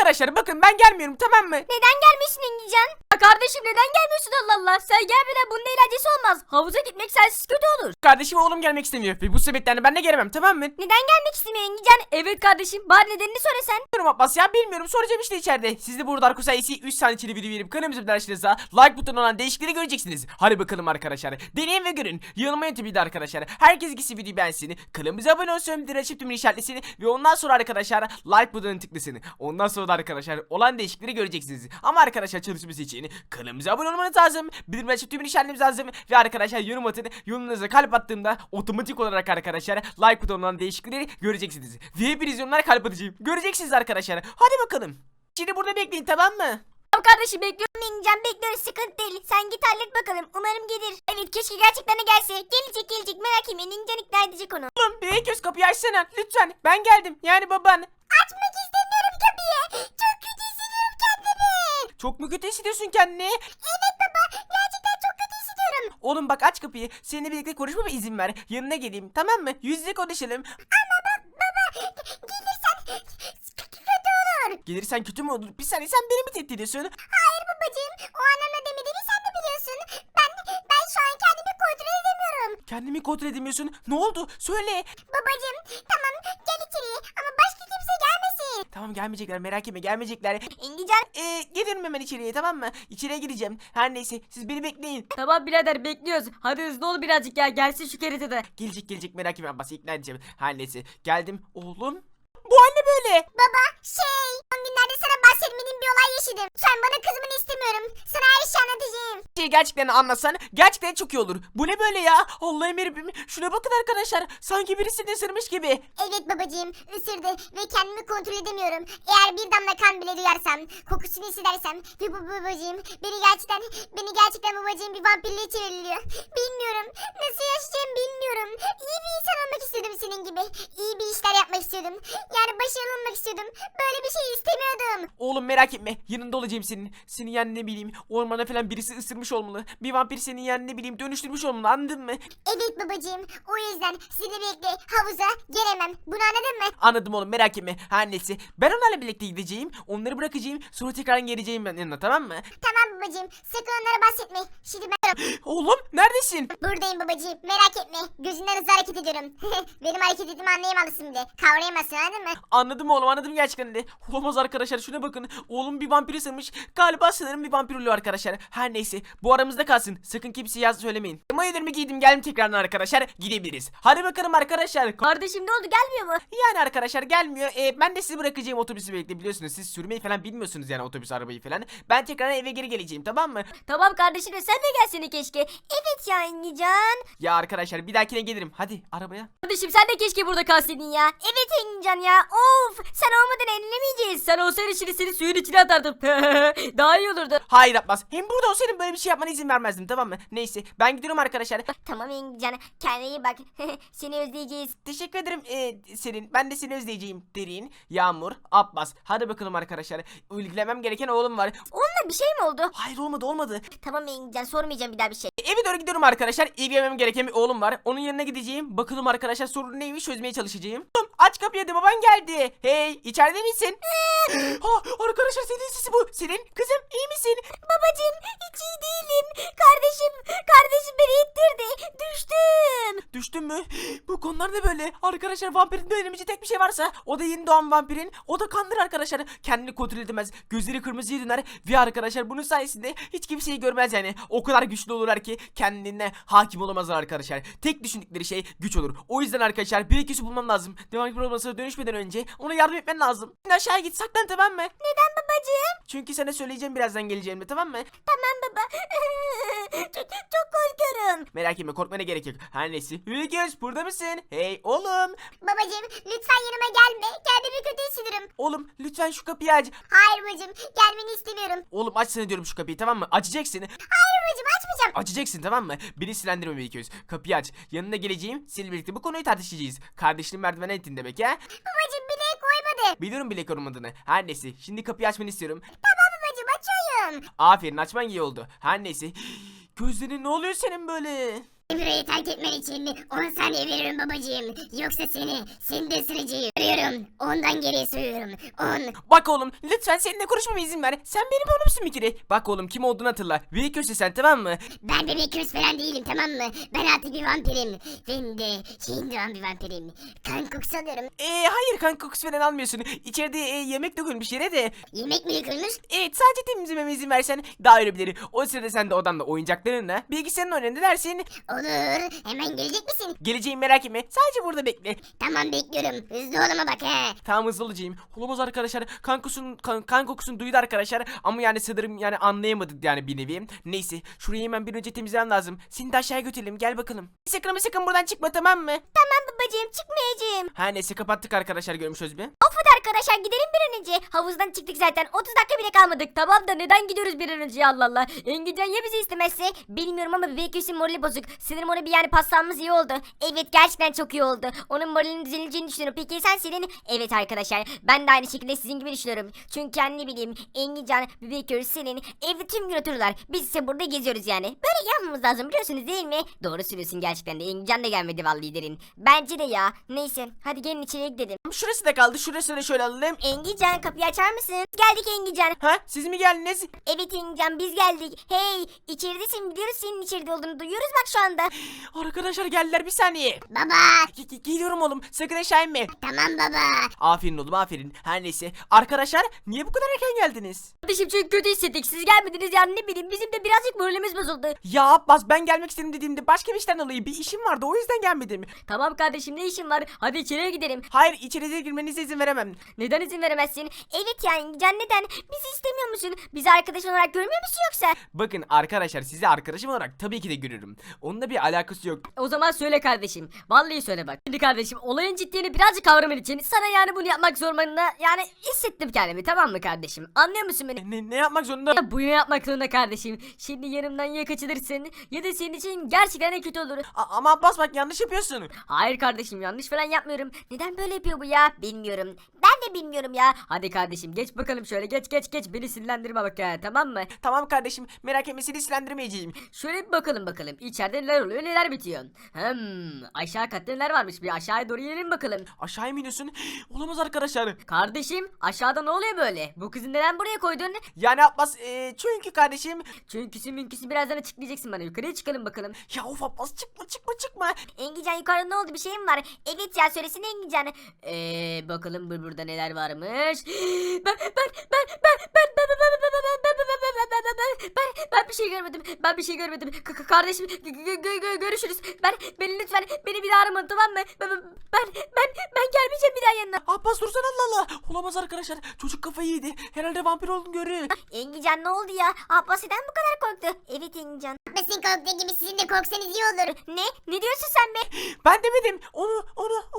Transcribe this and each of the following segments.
Arkadaşlar bakın ben gelmiyorum tamam mı? Neden gelmişsin Engincan? Ya kardeşim neden gelmiyorsun Allah Allah? Sen gelmeden bunun eğlencesi olmaz. Havuza gitmek sensiz kötü olur. Kardeşim oğlum gelmek istemiyor ve bu sebepten de ben de gelemem tamam mı? Neden gelmek istemiyor Engincan? Evet kardeşim bari nedenini söylesen. Bilmiyorum Abbas ya bilmiyorum soracağım işte içeride. Siz de burada Arko sayesi 3 saniye içinde video verip kanalımıza bir arkadaşlarınıza like butonu olan değişiklikleri göreceksiniz. Hadi bakalım arkadaşlar. Deneyin ve görün. Yanılma yöntemi de arkadaşlar. Herkes gitsin videoyu beğensin. Kanalımıza abone olsun. Bir açıp tümünü işaretlesin. Ve ondan sonra arkadaşlar like butonunu tıklasın. Ondan sonra da arkadaşlar olan değişiklikleri göreceksiniz. Ama arkadaşlar çalışması için kanalımıza abone olmanız lazım. Bildirim açıp tümünü işaretlemeniz lazım. Ve arkadaşlar yorum atın. Yorumunuza kalp attığımda otomatik olarak arkadaşlar like butonundan değişiklikleri göreceksiniz. Ve hepiniz yorumlara kalp atacağım. Göreceksiniz arkadaşlar. Hadi bakalım. Şimdi burada bekleyin tamam mı? Tamam kardeşim bekliyorum Engincan bekliyoruz sıkıntı değil. Sen git hallet bakalım umarım gelir. Evet keşke gerçekten de gelse. Gelecek gelecek merak etme Engincan ikna edecek onu. Oğlum bebek göz kapıyı açsana lütfen. Ben geldim. Yani baban. Açmak kapıyı. Çok kötü hissediyorum kendimi. Çok mu kötü hissediyorsun kendini? Evet baba gerçekten çok kötü hissediyorum. Oğlum bak aç kapıyı. Seninle birlikte konuşmama izin ver. Yanına geleyim tamam mı? Yüz yüze konuşalım. Gelirsen kötü olur. Gelirsen kötü mü olur? Bir saniye sen beni mi tehdit ediyorsun? Hayır babacığım o anlamda demediğini sen de biliyorsun. Ben ben şu an kendimi kontrol edemiyorum. Kendimi kontrol edemiyorsun. Ne oldu? Söyle. Babacığım tamam gel içeriye ama gelmesin. Tamam gelmeyecekler merak etme gelmeyecekler. Engincan Ee, gelirim hemen içeriye tamam mı? İçeriye gireceğim. Her neyse siz beni bekleyin. Tamam birader bekliyoruz. Hadi hızlı ol birazcık ya gelsin şu kerete de. Gelecek gelecek merak etme Abbas ikna edeceğim. Her neyse geldim. Oğlum. Bu anne böyle. baba şey son günlerde sana bahsetmediğim bir olay yaşadım. Sen bana kızımını istemiyorum. Sana her şeyi anlatacağım. Şey gerçekten anlatsan gerçekten çok iyi olur. Bu ne böyle ya? Allah'ım yarabbim. Şuna bakın arkadaşlar. Sanki birisi de ısırmış gibi. Evet babacığım ısırdı ve kendimi kontrol edemiyorum. Eğer bir damla kan bile duyarsam, kokusunu hissedersem ve bu babacığım beni gerçekten beni gerçekten babacığım bir vampirliğe çevriliyor. Bilmiyorum. Nasıl yaşayacağım bilmiyorum. İyi bir insan olmak istiyordum senin gibi. İyi bir işler yapmak istiyordum. Yani başarılı olmak istiyordum. Böyle bir şey istemiyordum. Oğlum merak etme. Yanında olacağım senin. Senin yani ne bileyim. Ormana falan birisi ısırmış olmalı. Bir vampir senin yani ne bileyim dönüştürmüş olmalı anladın mı? Evet babacığım. O yüzden sizinle birlikte havuza gelemem. Bunu anladın mı? Anladım oğlum merak etme. Her neyse. Ben onlarla birlikte gideceğim. Onları bırakacağım. Sonra tekrar geleceğim ben yanına tamam mı? Tamam babacığım. Sakın onlara bahsetme. Şimdi ben Oğlum neredesin? buradayım babacığım. Merak etme. Gözünden hızlı hareket ediyorum. Benim hareket ettiğimi anlayamazsın bile. Kavrayamazsın anladın mı? Anladım oğlum anladım gerçekten de. Olamaz arkadaşlar şuna bakın. Oğlum bir vampir ısırmış. Galiba sanırım bir vampir oluyor arkadaşlar. Her neyse bu aramızda kalsın. Sakın kimseye yaz söylemeyin. Mayolarımı giydim geldim tekrardan arkadaşlar. Gidebiliriz. Hadi bakalım arkadaşlar. Kardeşim ne oldu gelmiyor mu? Yani arkadaşlar gelmiyor. Ee, ben de sizi bırakacağım otobüsü birlikte biliyorsunuz. Siz sürmeyi falan bilmiyorsunuz yani otobüs arabayı falan. Ben tekrar eve geri geleceğim tamam mı? Tamam kardeşim de sen de gelsene keşke. Evet ya Engican. Ya arkadaşlar bir dahakine gelirim. Hadi arabaya. Kardeşim sen de keşke burada kalsaydın ya. Evet Engican ya. Of. Sen olmadan evlenemeyeceğiz. Sen olsaydın şimdi seni suyun içine atardım. Daha iyi olurdu. Hayır yapmaz. Hem burada olsaydım böyle bir şey yapmana izin vermezdim tamam mı? Neyse ben gidiyorum arkadaşlar. Tamam Engican. Kendine iyi bak. Seni özleyeceğiz. Teşekkür ederim ee, senin. Ben de seni özleyeceğim. Derin, Yağmur, Abbas. Hadi bakalım arkadaşlar. İlgilenmem gereken oğlum var. Onunla bir şey mi oldu? Hayır olmadı olmadı. Tamam Engican sormayacağım bir daha bir şey. Eve doğru gidiyorum arkadaşlar. İlgilenmem gereken bir oğlum var. Onun yanına gideceğim. Bakalım arkadaşlar sorun neymiş çözmeye çalışacağım. Aç kapıyı hadi baban geldi. Hey içeride misin? ha, arkadaşlar senin sesi bu. Senin kızım iyi misin? Babacığım hiç iyi değilim. Kardeşim, kardeşim beni ittirdi. Düştüm. Düştün mü? Bu konular ne böyle? Arkadaşlar vampirin dönemeci tek bir şey varsa o da yeni doğan vampirin. O da kandır arkadaşlar. Kendini kontrol edemez. Gözleri kırmızıya döner. Ve arkadaşlar bunun sayesinde hiç kimseyi görmez yani. O kadar güçlü olurlar ki kendine hakim olamazlar arkadaşlar. Tek düşündükleri şey güç olur. O yüzden arkadaşlar bir ikisi bulmam lazım. Devam problemine dönüşmeden önce ona yardım etmen lazım. Şimdi aşağıya git saklan tamam mı? Neden babacığım? Çünkü sana söyleyeceğim birazdan geleceğimi tamam mı? Tamam baba. çok, çok korkuyorum. Merak etme korkmana gerek yok. Her neyse. Hülagöz burada mısın? Hey oğlum. Babacığım lütfen yanıma gelme. Kendimi kötü hissediyorum. Oğlum lütfen şu kapıyı aç. Hayır babacığım gelmeni istemiyorum. Oğlum aç sana diyorum şu kapıyı tamam mı? Açacaksın. Hayır babacığım açmayacağım. Açacaksın tamam mı? Beni sinirlendirme Beyköz. Kapıyı aç. Yanına geleceğim. Seninle birlikte bu konuyu tartışacağız. Kardeşini merdivene ettin demek ya. Babacığım bileğe koymadı. Biliyorum bile korumadığını. Her neyse. Şimdi kapıyı açmanı istiyorum. Tamam babacığım açıyorum. Aferin açman iyi oldu. Her neyse. Gözlerin ne oluyor senin böyle? Burayı terk etmen için 10 saniye veriyorum babacığım. Yoksa seni, seni de ısıracağım. Görüyorum. Ondan geriye sayıyorum. 10, Bak oğlum lütfen seninle konuşmama izin ver. Sen benim oğlumsun bir kere. Bak oğlum kim olduğunu hatırla. Büyük köşe sen tamam mı? Ben bebek kız falan değilim tamam mı? Ben artık bir vampirim. Ben de Hinduan bir vampirim. Kan kokusu alıyorum. Ee, hayır kan kokusu falan almıyorsun. İçeride e, yemek dökülmüş yere de. Yemek mi yıkılmış? Evet sadece temizlememe izin versen daha öyle O sırada sen de odanda oyuncaklarınla bilgisayarın önünde dersin. Olur. Hemen gelecek misin? Geleceğimi merak etme. Sadece burada bekle. Tamam bekliyorum. Hızlı olama bak he. Tamam hızlı olacağım. Olamaz arkadaşlar. Kan kokusunu, kan, kan kokusunu duydu arkadaşlar. Ama yani sanırım yani anlayamadık yani bir nevi. Neyse şurayı hemen bir önce temizlemem lazım. Seni de aşağıya götürelim gel bakalım. Sakın sakın buradan çıkma tamam mı? Tamam babacığım çıkmayacağım. Ha neyse kapattık arkadaşlar görmüşüz bir. Of hadi arkadaşlar gidelim bir an önce. Havuzdan çıktık zaten 30 dakika bile kalmadık. Tamam da neden gidiyoruz bir an önce ya Allah Allah. Engincan ya bizi istemezse? Bilmiyorum ama bebek Gülsün morali bozuk. Sanırım ona bir yani paslanmamız iyi oldu. Evet gerçekten çok iyi oldu. Onun moralinin düzeleceğini düşünüyorum. Peki sen Selin? Evet arkadaşlar ben de aynı şekilde sizin gibi düşünüyorum. Çünkü ne bileyim Engincan, bebek Gülsün, Selin evde tüm gün otururlar. Biz ise burada geziyoruz yani. Böyle yapmamız lazım biliyorsunuz değil mi? Doğru söylüyorsun gerçekten de. Engincan da gelmedi vallahi derin. Bence de ya. Neyse hadi gelin içeriye gidelim. Şurası da kaldı şurası da şöyle alalım. Engincan kapıyı açar mısın? Geldik Engincan. Ha siz mi geldiniz? Evet Engincan biz geldik. Hey içeridesin biliyoruz senin içeride olduğunu duyuyoruz bak şu anda. Arkadaşlar geldiler bir saniye. Baba. Ge- ge- geliyorum oğlum sakın aşağı inme. Tamam baba. Aferin oğlum aferin. Her neyse. Arkadaşlar niye bu kadar erken geldiniz? Kardeşim çünkü kötü hissettik. Siz gelmediniz yani ne bileyim bizim de birazcık moralimiz bozuldu. Ya Abbas ben gelmek istedim dediğimde başka bir işten dolayı bir işim vardı o yüzden gelmedim. Tamam kardeşim ne işin var? Hadi içeriye gidelim. Hayır içeriye girmenize izin veremem. Neden izin veremezsin? Evet ya Engincan neden? Bizi istemiyor musun? Bizi arkadaş olarak görmüyor musun yoksa? Bakın arkadaşlar sizi arkadaşım olarak tabii ki de görürüm. Onunla bir alakası yok. O zaman söyle kardeşim. Vallahi söyle bak. Şimdi kardeşim olayın ciddiyini birazcık kavraman için sana yani bunu yapmak zorunda yani hissettim kendimi tamam mı kardeşim? Anlıyor musun beni? Ne, ne yapmak zorunda? Ya Bunu yapmak zorunda kardeşim. Şimdi yanımdan ya kaçılırsın ya da senin için gerçekten en kötü olur. A- ama Abbas bak yanlış yapıyorsun. Hayır kardeşim yanlış falan yapmıyorum. Neden böyle yapıyor bu ya? Bilmiyorum. Ben de bilmiyorum ya. Hadi kardeşim geç bakalım şöyle geç geç geç beni sinirlendirme bak ya tamam mı? Tamam kardeşim merak etme seni silendirmeyeceğim. Şöyle bir bakalım bakalım içeride neler oluyor neler bitiyor. Hmm aşağı katta neler varmış bir aşağıya doğru inelim bakalım. Aşağıya mı iniyorsun? Olamaz arkadaşlar. Kardeşim aşağıda ne oluyor böyle? Bu kızı neden buraya koydun? Yani Abbas e, çünkü kardeşim. Çünküsü münküsü birazdan açıklayacaksın bana yukarıya çıkalım bakalım. Ya of Abbas çıkma çıkma çıkma. Engincan yukarıda ne oldu? Bir şey mi var? Evet ya söylesene Engincan. Eee bakalım bu- burada neler varmış. Ben ben ben ben ben ben ben ben ben ben ben ben ben ben ben ben ben bir şey görmedim. Ben bir şey görmedim. Kardeşim gö- gö- gö- gö- görüşürüz. Ben beni lütfen beni bir daha aramayın tamam mı? Ben ben ben ben gelmeyeceğim bir daha yanına. Abbas dursana Allah Allah. Olamaz arkadaşlar. Çocuk kafayı yedi. Herhalde vampir olduğunu görüyor. Engincan ne oldu ya? Abbas neden bu kadar korktu? Evet Engincan. Abbas'ın korktuğu gibi sizin de korksanız iyi olur. Ne? Ne diyorsun sen be? Ben demedim. Onu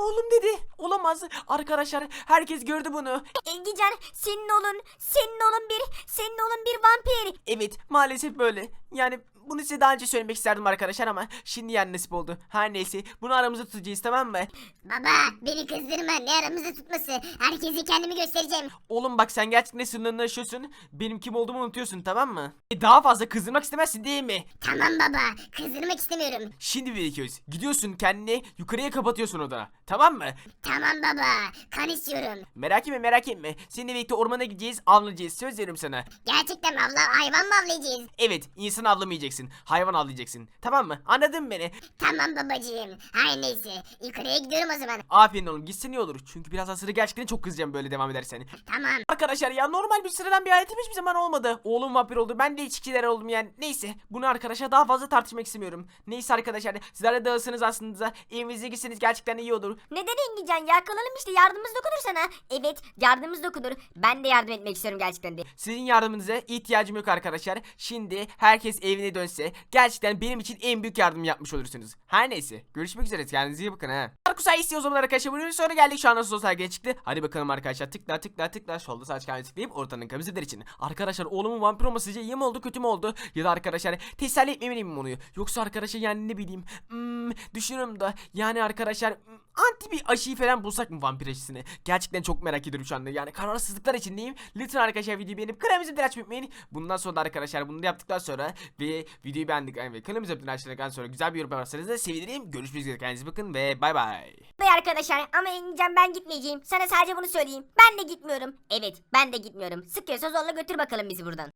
oğlum dedi. Olamaz. Arkadaşlar herkes gördü bunu. Engincan senin oğlun, senin oğlun bir, senin oğlun bir vampir. Evet maalesef böyle. Yani bunu size daha önce söylemek isterdim arkadaşlar ama şimdi yani nasip oldu. Her neyse bunu aramızda tutacağız tamam mı? Baba beni kızdırma ne aramızda tutması. Herkese kendimi göstereceğim. Oğlum bak sen gerçekten sınırlarını aşıyorsun. Benim kim olduğumu unutuyorsun tamam mı? E, daha fazla kızdırmak istemezsin değil mi? Tamam baba kızdırmak istemiyorum. Şimdi birikiyoruz. Gidiyorsun kendini yukarıya kapatıyorsun odana. Tamam mı? Tamam baba kan istiyorum. Merak etme merak etme. Seninle birlikte ormana gideceğiz avlayacağız. Söz veriyorum sana. Gerçekten mi avla hayvan mı avlayacağız? Evet insan avlamayacaksın. Hayvan avlayacaksın. Tamam mı? Anladın mı beni? Tamam babacığım. Her neyse yukarıya gidiyorum o zaman. Aferin oğlum gitsin iyi olur. Çünkü birazdan sıra gerçekten çok kızacağım böyle devam edersen. Tamam. Arkadaşlar ya normal bir sıradan bir hayatım hiçbir zaman olmadı. Oğlum vampir oldu. Ben de içkiler oldum yani. Neyse. Bunu arkadaşlar daha fazla tartışmak istemiyorum. Neyse arkadaşlar. Sizler de dağılsınız aslında. Evinize gitseniz gerçekten iyi olur. Neden Engincan ya kalalım işte yardımımız dokunur sana. Evet yardımımız dokunur. Ben de yardım etmek istiyorum gerçekten de. Sizin yardımınıza ihtiyacım yok arkadaşlar. Şimdi herkes evine dönse gerçekten benim için en büyük yardım yapmış olursunuz. Her neyse. Görüşmek üzere. Kendinize iyi bakın ha. Arkusay istiyor o zaman arkadaşlar. Bunun sonra geldik şu anda sosyal geç çıktı. Hadi bakalım arkadaşlar. Tıkla tıkla tıkla. Solda sağ çıkan tıklayıp ortanın kamizler için. Arkadaşlar oğlumun vampir olması sizce iyi mi oldu kötü mü oldu? Ya da arkadaşlar teselli etmemeliyim onu? Yoksa arkadaşlar yani ne bileyim. Hmm, düşünüyorum da yani arkadaşlar hmm, anti bir aşıyı falan bulsak mı vampir aşısını? Gerçekten çok merak ediyorum şu anda. Yani kararsızlıklar içindeyim. Lütfen arkadaşlar videoyu beğenip kanalımızı bir açmayı unutmayın. Bundan sonra da arkadaşlar bunu da yaptıktan sonra ve videoyu beğendik ve kanalımıza abone olmayı sonra güzel bir yorum yaparsanız da sevinirim. Görüşmek üzere kendinize bakın ve bay bay. Bey arkadaşlar ama Engincan ben gitmeyeceğim. Sana sadece bunu söyleyeyim. Ben de gitmiyorum. Evet ben de gitmiyorum. Sıkıyorsa zorla götür bakalım bizi buradan.